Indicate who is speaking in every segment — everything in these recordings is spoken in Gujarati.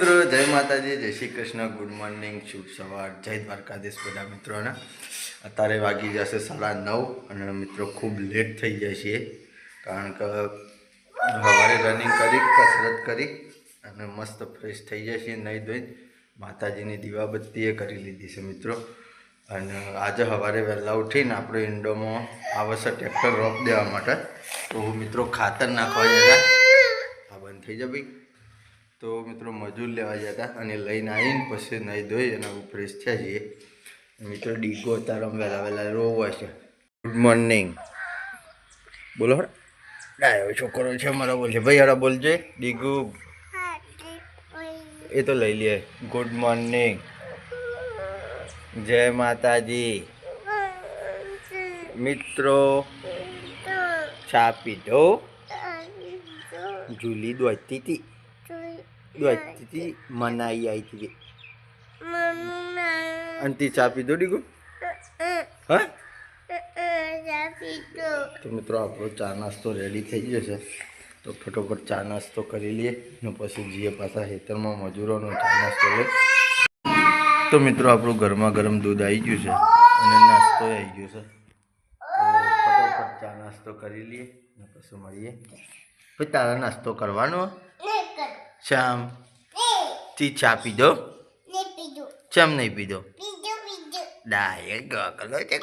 Speaker 1: મિત્રો જય માતાજી, જય શ્રી કૃષ્ણ. ગુડ મોર્નિંગ શુભ સવાર. જય દ્વારકાધીશ બધા મિત્રોને. અત્યારે વાગી જશે સાડા નવ અને મિત્રો ખૂબ લેટ થઈ જાય છે. કારણ કે સવારે રનિંગ કરી, કસરત કરી અને મસ્ત ફ્રેશ થઈ જાય છે નહીં ધોઈ. માતાજીની દીવાબત્તીએ કરી લીધી છે મિત્રો. અને આજે સવારે વહેલા ઉઠીને આપણે ઇન્ડોમાં આવશે ટ્રેક્ટર રોપ દેવા માટે. તો મિત્રો ખાતર નાખવા જતા આ બંધ થઈ જાય ભાઈ. તો મિત્રો મજૂર લેવા ગયા હતા અને લઈને આવીને પછી નહીં ધોઈ અને ફ્રેશ થયા છીએ. મિત્રો ડીગો તારા વહેલા વહેલા રોવો છે. ગુડ મોર્નિંગ બોલો ડાયો છોકરો છે મારો બોલશે ભાઈ હળા બોલજે ડીગુ. એ તો લઈ લે. ગુડ મોર્નિંગ જય માતાજી. મિત્રો ચા પીધો? જુલી દોતી હતી. હતી મનાઈ આવી હતી અને તે ચા પીધો ગો હા? તો મિત્રો આપણો ચા નાસ્તો રેડી થઈ જશે તો ફટોફટ ચા નાસ્તો કરી લઈએ ને પછી જઈએ પાછા ખેતરમાં મજૂરોનો ચા નાસ્તો લે તો મિત્રો આપણું ગરમા ગરમ દૂધ આવી ગયું છે અને નાસ્તો આવી ગયો છે. તો ફટોફટ ચા નાસ્તો કરી લઈએ ને પછી મળીએ. પછી તારા નાસ્તો કરવાનો? શ્યામ તી ચા પીધો? ચમ નહીં પીધો? ડાય ગોકલો છે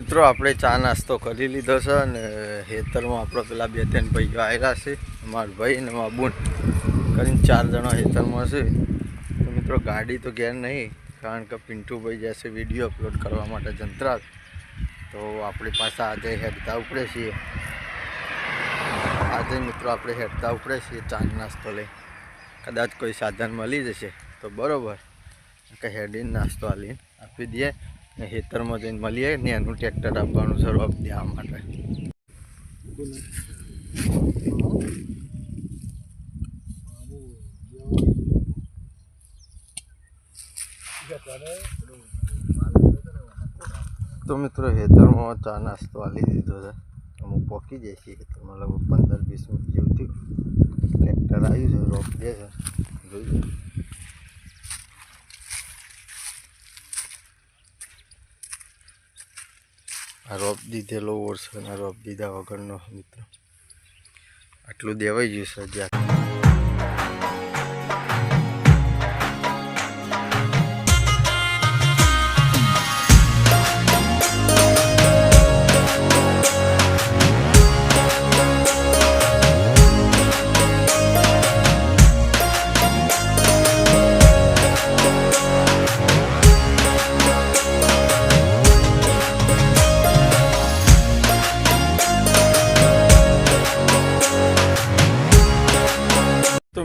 Speaker 1: મિત્રો આપણે ચા નાસ્તો કરી લીધો છે અને હેતરમાં આપણો પેલા બે ત્રણ ભાઈઓ આવેલા છે મારા ભાઈ અને મારા બુન. કરીને ચાર જણા હેતરમાં છે. તો મિત્રો ગાડી તો ઘેર નહીં કારણ કે પિન્ટુભાઈ જશે વીડિયો અપલોડ કરવા માટે જંત્રા તો આપણી પાસે આજે હેડતા ઉપડે છીએ. આજે મિત્રો આપણે હેઠતા ઉપડે છીએ ચાંદના લઈ કદાચ કોઈ સાધન મળી જશે, તો બરાબર. કે હેડીને નાસ્તો આલીને આપી દઈએ ને ખેતરમાં જઈને મળીએ ને એનું ટ્રેક્ટર આપવાનું છે દે આ માટે. તો મિત્રો હેતરમાં ચા નાસ્તો આલી દીધો છે. અમુક પોકી જાય છે ખેતરમાં લગભગ પંદર વીસ મિનિટ જેવું થયું. ટ્રેક્ટર આવ્યું છે, રોપ દે છે. જોઈ. આ રોપ દીધેલો ઓર અને રોપ દીધા વગરનો મિત્ર. આટલું દેવાઈ ગયું છે જ્યાં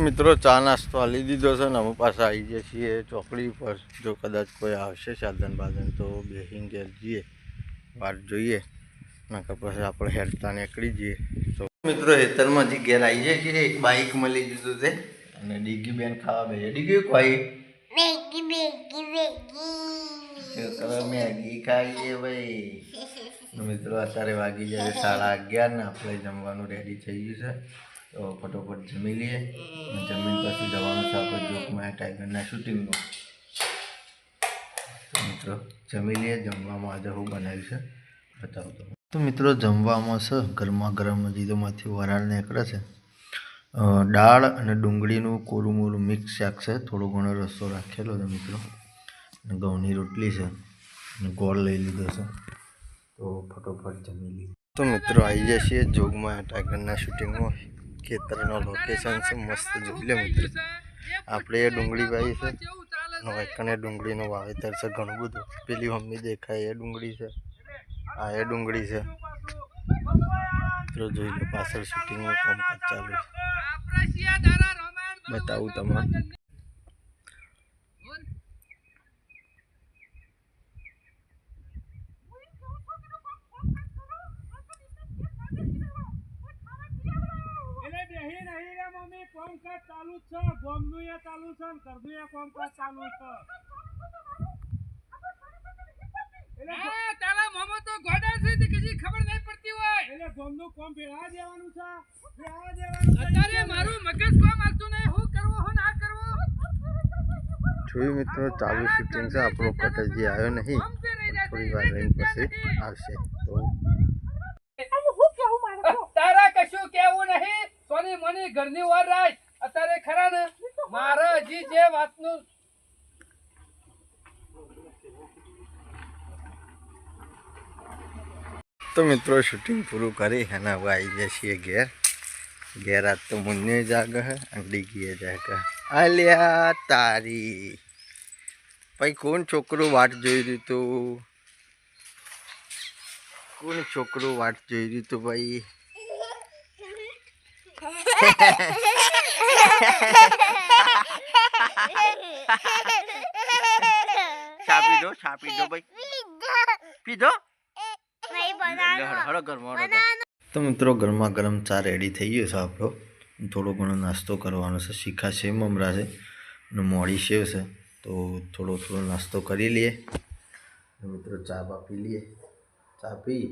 Speaker 1: મિત્રો ચા નાસ્તો આલી દીધો છે ને અમે પાછા આવી જઈએ છીએ ચોકડી પર જો કદાચ કોઈ આવશે સાધન બાધન તો બેસીને ઘેર જઈએ વાટ જોઈએ. નકર પછી આપણે હેરતા નીકળી જઈએ. તો મિત્રો હેતરમાં જે ઘેર આવી જાય છે એક બાઇક મળી દીધું છે અને ડીગી બેન ખાવા બે ડીગી ખાઈ મેગી ખાઈએ ભાઈ. મિત્રો અત્યારે વાગી જાય સાડા અગિયાર ને આપણે જમવાનું રેડી થઈ ગયું છે. તો ફટોફટ જમી લઈએ. જમીન પછી જવાનું છે આપણે જોકમાં ટાઈગરના શૂટિંગનું. તો મિત્રો, જમી લઈએ. જમવામાં આજે હું બનાવ્યું છે, બતાવું તો મિત્રો, જમવામાં છે, ગરમા ગરમ જીદોમાંથી વરાળ નીકળે છે. દાળ અને ડુંગળીનું કોરું મોરું મિક્સ શાક છે. થોડો ઘણો રસ્તો રાખેલો છે મિત્રો. અને ઘઉંની રોટલી છે. અને ગોળ લઈ લીધો છે. તો ફટોફટ જમી લીધું તો મિત્રો, આવી જશે જોગમાં ટાઈગરના શૂટિંગમાં. ખેતરનો લોકેશન છે, મસ્ત જોઈ લે મિત્રો આપણે એ ડુંગળી વાવી છે અને ડુંગળીનું વાવેતર છે ઘણું બધું. પેલી મમ્મી દેખાય, એ ડુંગળી છે. આ એ ડુંગળી છે. જોઈ લો પાછળ શૂટિંગનું કામકાજ ચાલુ છે. બતાવું તમને
Speaker 2: એટલે બેહી નહીં રે મમ્મી કોમકાજ ચાલુ જ છે ગોમનું એ ચાલુ છે ને ઘરનું એ કોમકાજ ચાલુ છે. એટલે
Speaker 3: હા તારા મામા તો ગોડા છે તે કશી ખબર નહીં પડતી હોય.
Speaker 2: એટલે ગોમનું કોમ ભેળા દેવાનું છે ભેળા દેવાનું
Speaker 3: અત્યારે મારું મગજ કામ આવતું નહીં હું કરવો હું ના કરવો?
Speaker 1: જોયું મિત્રો ચાલુ શૂટિંગ છે આપણો કટરજી આવ્યો નહીં થોડી વાર રહીને પછી આવશે તો
Speaker 3: તારા કશું કેવું નહીં મને ઘરની વાર રાખ અત્યારે ખરા ને? મારા હજી જે વાતનું
Speaker 1: તો મિત્રો શૂટિંગ પૂરું કરી અને હવે આવી જાય છીએ ઘેર. ઘેર આજ તો મુન્ને જાગ અંડી ગયે જાગ આલ્યા તારી. ભાઈ, કોણ છોકરું વાટ જોઈ રહ્યું તું? કોણ છોકરું વાટ જોઈ રહ્યું ભાઈ? ચા પીધો ચા પીધો? ભાઈ પીધો તો મિત્રો ગરમા ગરમ ચા રેડી થઈ ગયો છે આપણો. થોડો ઘણો નાસ્તો કરવાનો છે શીખા છે મમરા છે અને મોડી સેવ છે. તો થોડો થોડો નાસ્તો કરી લઈએ. મિત્રો ચા બા પી લઈએ. ચા પી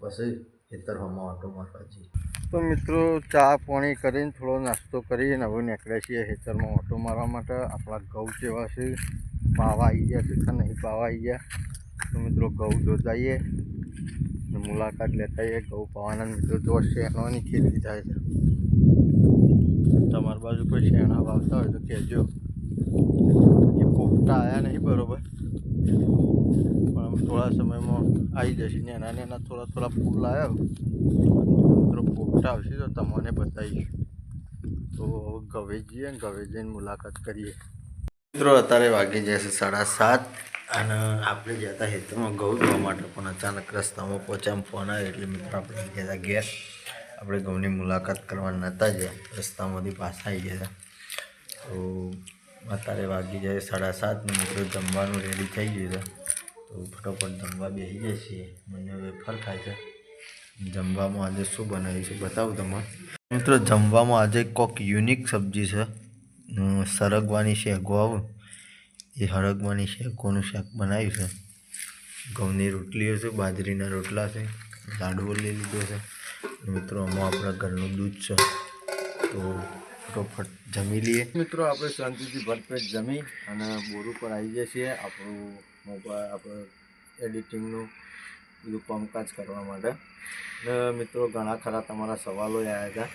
Speaker 1: પછી પછી ખેતરમાં ઓટો મારવા જઈએ. તો મિત્રો ચા પાણી કરીને થોડો નાસ્તો કરીને હવે નીકળ્યા છીએ હેતરમાં ઓટો મારવા માટે. આપણા ઘઉં જેવા છે. પાવા આવી ગયા છે કે નહીં પાવા આવી ગયા? તો મિત્રો ઘઉં જોતાઈએ. મુલાકાત લેતા આવીએ ઘઉં પાવાના મિત્રો જોશ શેણાની ખેતી થાય છે. તમારી બાજુ કોઈ શેણા વાવતા હોય તો કહેજો. એ પોપટા આવ્યા નહીં બરોબર. પણ થોડા સમયમાં આવી જશે. ને એના થોડા થોડા ફૂલ આવ્યા મિત્રો પોપટા આવશે તો તમને બતાવીશ. તો હવે ગવે જઈએ ગવે જઈને મુલાકાત કરીએ. મિત્રો, અત્યારે વાગી જશે સાડા સાત અને આપણે જતા હેતુમાં ઘઉં ધોવા માટે, પણ અચાનક રસ્તામાં પહોંચ્યા ફોન આવ્યો એટલે મિત્રો આપણે ગયા ઘેર. આપણે ઘઉંની મુલાકાત કરવા નહોતા જ, રસ્તામાંથી પાછા આવી ગયા તો અત્યારે વાગી જાય સાડા સાત મિત્રો જમવાનું રેડી થઈ ગયું છે. તો ફટોફટ જમવા બેસી જાય છીએ. મને વેફર ખાય છે. જમવામાં આજે શું બનાવ્યું છે બતાવું તમને. મિત્રો, જમવામાં આજે કોક યુનિક સબ્જી છે. સરગવાની શેગો આવું. એ સરગવાની શેગોનું શાક બનાવ્યું છે. ઘઉંની રોટલીઓ છે, બાજરીના રોટલા છે, લાડવો લઈ લીધો છે. મિત્રો, આમાં આપણા ઘરનું દૂધ છે. તો ફટોફટ જમી લઈએ. મિત્રો, આપણે શાંતિથી ભરપેટ જમી અને બોર ઉપર આવી જઈએ છીએ. આપણું મોબાઈલ, આપણે એડિટિંગનું બધું કામકાજ કરવા માટે. મિત્રો, ઘણા ખરા તમારા સવાલો આવ્યા હતા.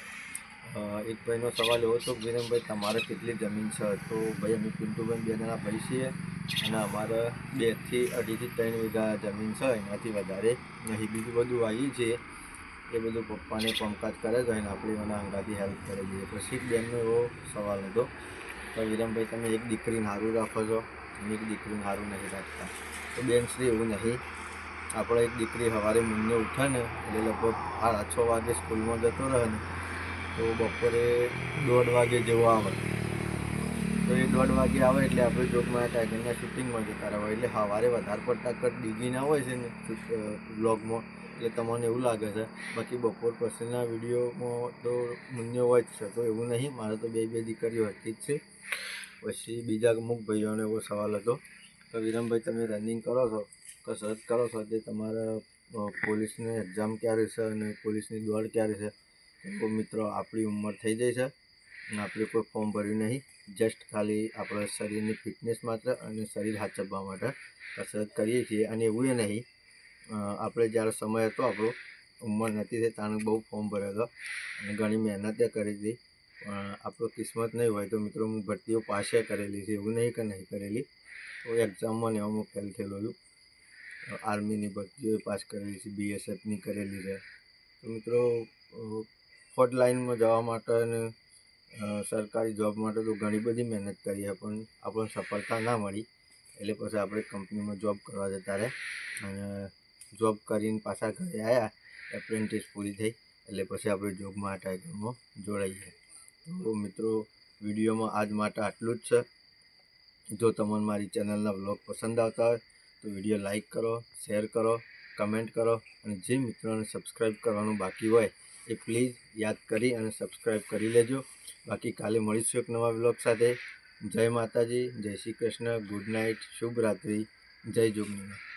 Speaker 1: એક ભાઈનો સવાલ એવો હતો, વિરમભાઈ, તમારે કેટલી જમીન છે? તો ભાઈ, અમે પિન્ટુભાઈ બે જણા ભાઈ છીએ અને અમારે બેથી અઢીથી ત્રણ વીઘા જમીન છે એનાથી વધારે નહીં. બીજું બધું આવી છે એ બધું પપ્પાને કામકાજ કરે છે અને આપણે મને અંગાથી હેલ્પ કરી દઈએ એક બેનનો એવો સવાલ હતો તો વિરમભાઈ, તમે એક દીકરીને સારું રાખો છો? અને એક દીકરીને સારું નહીં રાખતા. તો બેન શ્રી એવું નહીં. આપણે એક દીકરી સવારે મૂંગે ઉઠે ને, એટલે લગભગ સાડા છ વાગે સ્કૂલમાં જતો રહે ને, તો બપોરે દોઢ વાગે જેવો આવે. તો એ દોઢ વાગે આવે એટલે આપણે જોકમાં ટાઈગરના શૂટિંગમાં જતા રહેવા. એટલે સવારે વધારે પડતા કટ ડીગી ના હોય છે ને બ્લોગમાં એટલે તમને એવું લાગે છે. બાકી બપોર પછીના વિડીયોમાં તો મૂંઝ્યો હોય જ છે, તો એવું નહીં. મારે તો બે બે દીકરીઓ હતી જ છે. પછી બીજા અમુક ભાઈઓનો એવો સવાલ હતો. તો વિરમભાઈ, તમે રનિંગ કરો છો? કસરત કરો સાથે તમારા પોલીસને એક્ઝામ ક્યારે છે અને પોલીસની દોડ ક્યારે છે? તો મિત્રો, આપણી ઉંમર થઈ જાય છે અને આપણે કોઈ ફોર્મ ભર્યું નહીં. જસ્ટ ખાલી આપણા શરીરની ફિટનેસ માત્ર અને શરીર હાચવવા માટે કસરત કરીએ છીએ અને એવું એ નહીં આપણે જ્યારે સમય હતો આપણો, ઉંમર નથી થઈ તાણે બહુ ફોર્મ ભર્યો હતો અને ઘણી મહેનતે કરી હતી. પણ આપણો કિસ્મત નહીં હોય તો મિત્રો, હું ભરતીઓ પાસે કરેલી છે, એવું નહીં કે નહીં કરેલી. તો એક્ઝામમાં ને એવામાં ફેલ થયેલો છું. આર્મીની ભરતીઓ પાસ કરેલી છે બીએસએફની કરેલી છે. તો મિત્રો ફોર્ટ લાઇનમાં જવા માટે અને સરકારી જોબ માટે તો ઘણી બધી મહેનત કરી પણ આપણને સફળતા ના મળી. એટલે પછી આપણે કંપનીમાં જોબ કરવા જતા રહે અને જોબ કરીને પાછા ઘરે આવ્યા એપ્રેન્ટિસ પૂરી થઈ. એટલે પછી આપણે જોબમાં આ ટાઈગરમાં જોડાઈએ. તો મિત્રો, વિડીયોમાં આજ માટે આટલું જ છે. જો તમને મારી ચેનલના વ્લોગ પસંદ આવતા હોય તો વીડિયો લાઇક કરો, શેર કરો, કમેન્ટ કરો અને જે મિત્રોને સબસ્ક્રાઈબ કરવાનું બાકી હોય એ પ્લીઝ યાદ કરી અને સબસ્ક્રાઈબ કરી લેજો. બાકી કાલે મળીશું એક નવા બ્લોગ સાથે. જય માતાજી, જય શ્રી કૃષ્ણ, ગુડ નાઇટ, શુભ રાત્રિ, જય જોગનીમાં